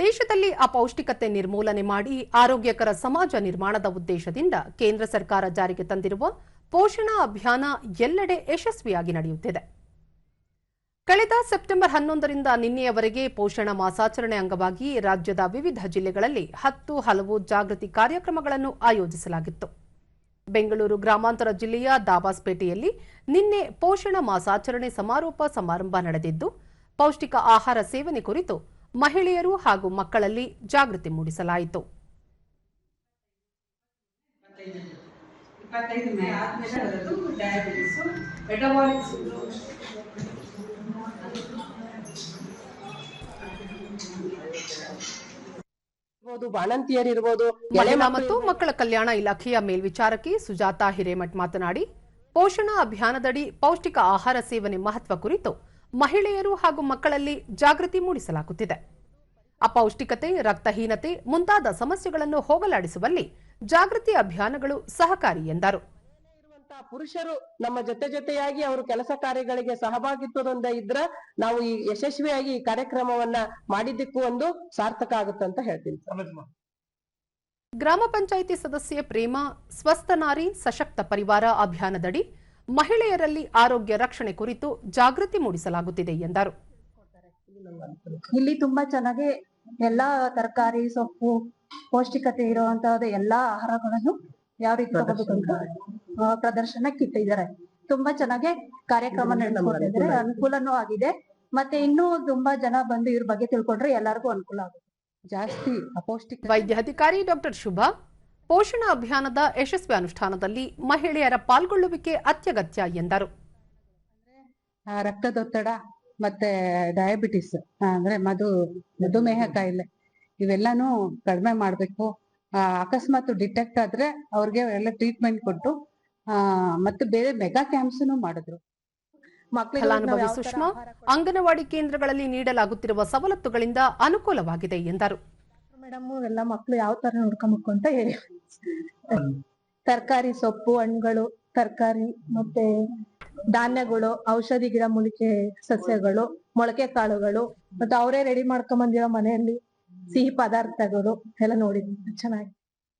ದೇಶದಲ್ಲಿ ಅಪೌಷ್ಟಿಕತೆ ನಿರ್ಮೂಲನೆ ಮಾಡಿ ಆರೋಗ್ಯಕರ ಸಮಾಜ ನಿರ್ಮಾಣದ ಉದ್ದೇಶದಿಂದ ಕೇಂದ್ರ ಸರ್ಕಾರ ಜಾರಿಗೆ ತಂದಿರುವ ಪೋಷಣಾ ಅಭಿಯಾನ ಎಲ್ಲೆಡೆ ಯಶಸ್ವಿಯಾಗಿ ನಡೆಯುತ್ತಿದೆ. ಕಳೆದ ಸೆಪ್ಟೆಂಬರ್ ಹನ್ನೊಂದರಿಂದ ನಿನ್ನೆಯವರೆಗೆ ಪೋಷಣ ಮಾಸಾಚರಣೆ ಅಂಗವಾಗಿ ರಾಜ್ಯದ ವಿವಿಧ ಜಿಲ್ಲೆಗಳಲ್ಲಿ ಹತ್ತು ಹಲವು ಜಾಗೃತಿ ಕಾರ್ಯಕ್ರಮಗಳನ್ನು ಆಯೋಜಿಸಲಾಗಿತ್ತು. ಬೆಂಗಳೂರು ಗ್ರಾಮಾಂತರ ಜಿಲ್ಲೆಯ ದಾಬಾಸ್ಪೇಟೆಯಲ್ಲಿ ನಿನ್ನೆ ಪೋಷಣ ಮಾಸಾಚರಣೆ ಸಮಾರೋಪ ಸಮಾರಂಭ ನಡೆದಿದ್ದು, ಪೌಷ್ಟಿಕ ಆಹಾರ ಸೇವನೆ ಕುರಿತು ಮಹಿಳೆಯರು ಹಾಗೂ ಮಕ್ಕಳಲ್ಲಿ ಜಾಗೃತಿ ಮೂಡಿಸಲಾಯಿತು. ಬಾಣಂತಿಯರಿರ್ಬೋದು ಮಹಿಳಾ ಮತ್ತು ಮಕ್ಕಳ ಕಲ್ಯಾಣ ಇಲಾಖೆಯ ಮೇಲ್ವಿಚಾರಕಿ ಸುಜಾತಾ ಹಿರೇಮಠ್ ಮಾತನಾಡಿ ಪೋಷಣಾ ಅಭಿಯಾನದಡಿ ಪೌಷ್ಟಿಕ ಆಹಾರ ಸೇವನೆ ಮಹತ್ವ ಕುರಿತು ಮಹಿಳೆಯರು ಹಾಗೂ ಮಕ್ಕಳಲ್ಲಿ ಜಾಗೃತಿ ಮೂಡಿಸಲಾಗುತ್ತಿದೆ. ಅಪೌಷ್ಟಿಕತೆ ರಕ್ತಹೀನತೆ ಮುಂತಾದ ಸಮಸ್ಯೆಗಳನ್ನು ಹೋಗಲಾಡಿಸುವಲ್ಲಿ ಜಾಗೃತಿ ಅಭಿಯಾನಗಳು ಸಹಕಾರಿ ಎಂದರು. ಪುರುಷರು ನಮ್ಮ ಜೊತೆ ಜೊತೆಯಾಗಿ ಅವರು ಕೆಲಸ ಕಾರ್ಯಗಳಿಗೆ ಸಹಭಾಗಿತ್ವದಿಂದ ಇದ್ರ ನಾವು ಈ ಯಶಸ್ವಿಯಾಗಿ ಈ ಕಾರ್ಯಕ್ರಮವನ್ನ ಮಾಡಿದ್ದಕ್ಕೂ ಒಂದು ಸಾರ್ಥಕ ಆಗುತ್ತೆ ಅಂತ ಹೇಳ್ತೀನಿ. ಗ್ರಾಮ ಪಂಚಾಯಿತಿ ಸದಸ್ಯೆ ಪ್ರೇಮ ಸ್ವಸ್ಥ ನಾರಿ ಸಶಕ್ತ ಪರಿವಾರ ಅಭಿಯಾನದಡಿ ಮಹಿಳೆಯರಲ್ಲಿ ಆರೋಗ್ಯ ರಕ್ಷಣೆ ಕುರಿತು ಜಾಗೃತಿ ಮೂಡಿಸಲಾಗುತ್ತಿದೆ ಎಂದರು. ಇಲ್ಲಿ ತುಂಬಾ ಚೆನ್ನಾಗಿ ಎಲ್ಲಾ ತರಕಾರಿ ಸೊಪ್ಪು ಪೌಷ್ಟಿಕತೆ ಇರುವಂತಹ ಎಲ್ಲಾ ಆಹಾರಗಳನ್ನು ಯಾವ ರೀತಿ ತಗೋಬೇಕು ಆ, ಪ್ರದರ್ಶನಕ್ಕೆ ಇಟ್ಟಿದ್ದಾರೆ. ತುಂಬಾ ಚೆನ್ನಾಗಿ ಕಾರ್ಯಕ್ರಮ ನಡೆಸ್ಕೊಟ್ಟಿದ್ದಾರೆ ಅನುಕೂಲನೂ ಆಗಿದೆ. ಮತ್ತೆ ಇನ್ನೂ ತುಂಬಾ ಜನ ಬಂದು ಇವ್ರ ಬಗ್ಗೆ ತಿಳ್ಕೊಂಡ್ರೆ ಎಲ್ಲರಿಗೂ ಅನುಕೂಲ ಆಗುತ್ತೆ. ಜಾಸ್ತಿ ಅಪೌಷ್ಟಿಕ ವೈದ್ಯಾಧಿಕಾರಿ ಡಾಕ್ಟರ್ ಶುಭಾ ಪೋಷಣ ಅಭಿಯಾನದ ಯಶಸ್ವಿ ಅನುಷ್ಠಾನದಲ್ಲಿ ಮಹಿಳೆಯರ ಪಾಲ್ಗೊಳ್ಳುವಿಕೆ ಅತ್ಯಗತ್ಯ ಎಂದರು. ರಕ್ತದೊತ್ತಡ ಮತ್ತೆ ಡಯಾಬಿಟಿಸ್ ಅಂದ್ರೆ ಮಧು ಮಧುಮೇಹ ಕಾಯಿಲೆ ಇವೆಲ್ಲಾನು ಕಡಿಮೆ ಮಾಡಬೇಕು. ಅಕಸ್ಮಾತ್ ಡಿಟೆಕ್ಟ್ ಆದ್ರೆ ಅವ್ರಿಗೆ ಎಲ್ಲ ಟ್ರೀಟ್ಮೆಂಟ್ ಕೊಟ್ಟು ಮತ್ತೆ ಬೇರೆ ಮೆಗಾ ಕ್ಯಾಂಪ್ಸ್ ಮಾಡಿದ್ರು. ಫಲಾನುಭವಿ ಸುಷ್ಮಾ ಅಂಗನವಾಡಿ ಕೇಂದ್ರಗಳಲ್ಲಿ ನೀಡಲಾಗುತ್ತಿರುವ ಸವಲತ್ತುಗಳಿಂದ ಅನುಕೂಲವಾಗಿದೆ ಎಂದರು. ಮೇಡಮ್ ಎಲ್ಲ ಮಕ್ಕಳು ಯಾವ ತರ ನೋಡ್ಕೊಬೇಕು ಅಂತ ಹೇಳಿ. ತರಕಾರಿ ಸೊಪ್ಪು, ಹಣ್ಣುಗಳು, ತರಕಾರಿ ಮತ್ತೆ ಧಾನ್ಯಗಳು, ಔಷಧಿ ಗಿಡಮೂಲಿಕೆ ಸಸ್ಯಗಳು, ಮೊಳಕೆ ಕಾಳುಗಳು ಮತ್ತೆ ಅವರೇ ರೆಡಿ ಮಾಡ್ಕೊಂಡ್ ಬಂದಿರೋ ಮನೆಯಲ್ಲಿ ಸಿಹಿ ಪದಾರ್ಥಗಳು ಎಲ್ಲ ನೋಡಿದ್ವಿ. ಚೆನ್ನಾಗಿ.